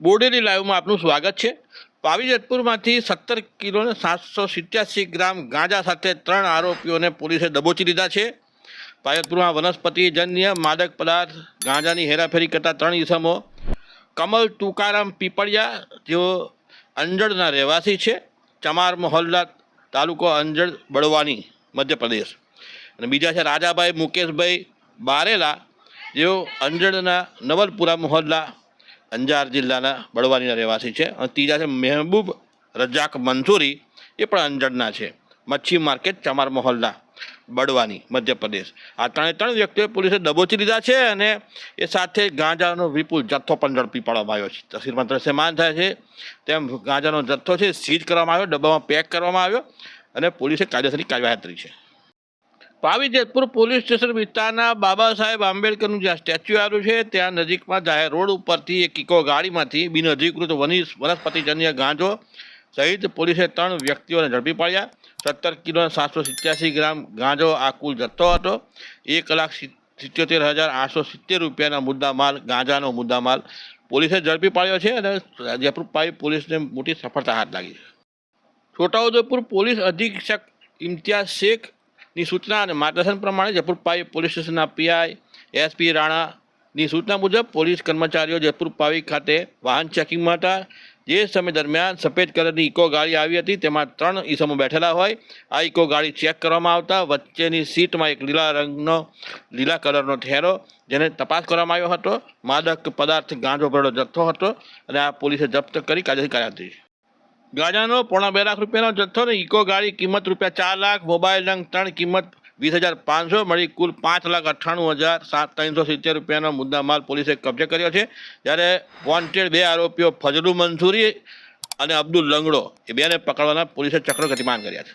બોડેલી લાઈવમાં આપનું સ્વાગત છે. પાવી જેતપુરમાંથી સત્તર કિલો ને સાતસો સિત્યાસી ગ્રામ ગાંજા સાથે ત્રણ આરોપીઓને પોલીસે દબોચી લીધા છે. પાયતપુરમાં વનસ્પતિજન્ય માદક પદાર્થ ગાંજાની હેરાફેરી કરતા ત્રણ ઇસમો કમલ તુકારામ પીપળિયા જેઓ અંજળના રહેવાસી છે. ચમાર મોહલ્લા તાલુકો અંજળ, બળવાની, મધ્યપ્રદેશ. અને બીજા છે રાજાભાઈ મુકેશભાઈ બારેલા જેઓ અંજળના નવલપુરા મોહલ્લા અંજાર જિલ્લાના બળવાનીના રહેવાસી છે. અને ત્રીજા છે મહેબૂબ રજાક મંસૂરી. એ પણ અંજળના છે. મચ્છી માર્કેટ, ચમાર મોહલ્લા, બળવાની, મધ્યપ્રદેશ. આ ત્રણે ત્રણ વ્યક્તિઓએ પોલીસે દબોચી લીધા છે અને એ સાથે ગાંજાનો વિપુલ જથ્થો પણ ઝડપી પાડવામાં આવ્યો છે. તસવીરમાં દ્રશ્યમાન થાય છે. તેમ ગાંજાનો જથ્થો છે સીઝ કરવામાં આવ્યો, ડબ્બામાં પેક કરવામાં આવ્યો અને પોલીસે કાયદેસરની કાર્યવાહી કરી છે. પાવી જેતપુર પોલીસ સ્ટેશન વિસ્તારના બાબા સાહેબ આંબેડકરનું જ્યાં સ્ટેચ્યુ આવ્યું છે, ત્યાં નજીકમાં જાહેર રોડ ઉપરથી એક ઇકો ગાડીમાંથી બિનઅધિકૃત વની, વનસ્પતિજન્ય ગાંજો સહિત પોલીસે ત્રણ વ્યક્તિઓને ઝડપી પાડ્યા. સત્તર કિલો સાતસો સિત્યાસી ગ્રામ ગાંજો આ કુલ જથ્થો હતો. એક લાખ સિત્યોતેર હજાર આઠસો સિત્તેર રૂપિયાના મુદ્દા માલ ગાંજાનો મુદ્દા માલ પોલીસે ઝડપી પાડ્યો છે અને જયપુર પાવી પોલીસને મોટી સફળતા હાથ લાગી છે. છોટાઉદેપુર પોલીસ અધિક્ષક ઇમ્તિયાઝ શેખની સૂચના અને માર્ગદર્શન પ્રમાણે જયપુર પાવી પોલીસ સ્ટેશનના પીઆઈ એસપી રાણાની સૂચના મુજબ પોલીસ કર્મચારીઓ જયપુર પાવી ખાતે વાહન ચેકિંગમાં હતા જે સમય દરમિયાન સફેદ કલરની ઇકો ગાડી આવી હતી તેમાં ત્રણ ઈસમો બેઠેલા હોય. આ ઇકો ગાડી ચેક કરવામાં આવતા વચ્ચેની સીટમાં એક લીલા રંગનો, લીલા કલરનો ઠેરો જેને તપાસ કરવામાં આવ્યો હતો. માદક પદાર્થ ગાંજો ભરેલો જથ્થો હતો અને આ પોલીસે જપ્ત કરી કાયદેસર કર્યા કરી ગાંજાનો પોણા બે લાખ રૂપિયાનો જથ્થો અને ઇકો ગાડી કિંમત રૂપિયા ચાર લાખ, મોબાઈલ રંગ ત્રણ કિંમત વીસ હજાર પાંચસો, મળી કુલ પાંચ લાખ અઠ્ઠાણું હજાર સાત ત્રણસો સિત્તેર રૂપિયાનો મુદ્દા માલ પોલીસે કબજે કર્યો છે. જ્યારે વોન્ટેડ બે આરોપીઓ ફજલુ મંસૂરી અને અબ્દુલ લંગડો, એ બેને પકડવાના પોલીસે ચક્ર ગતિમાન કર્યા છે.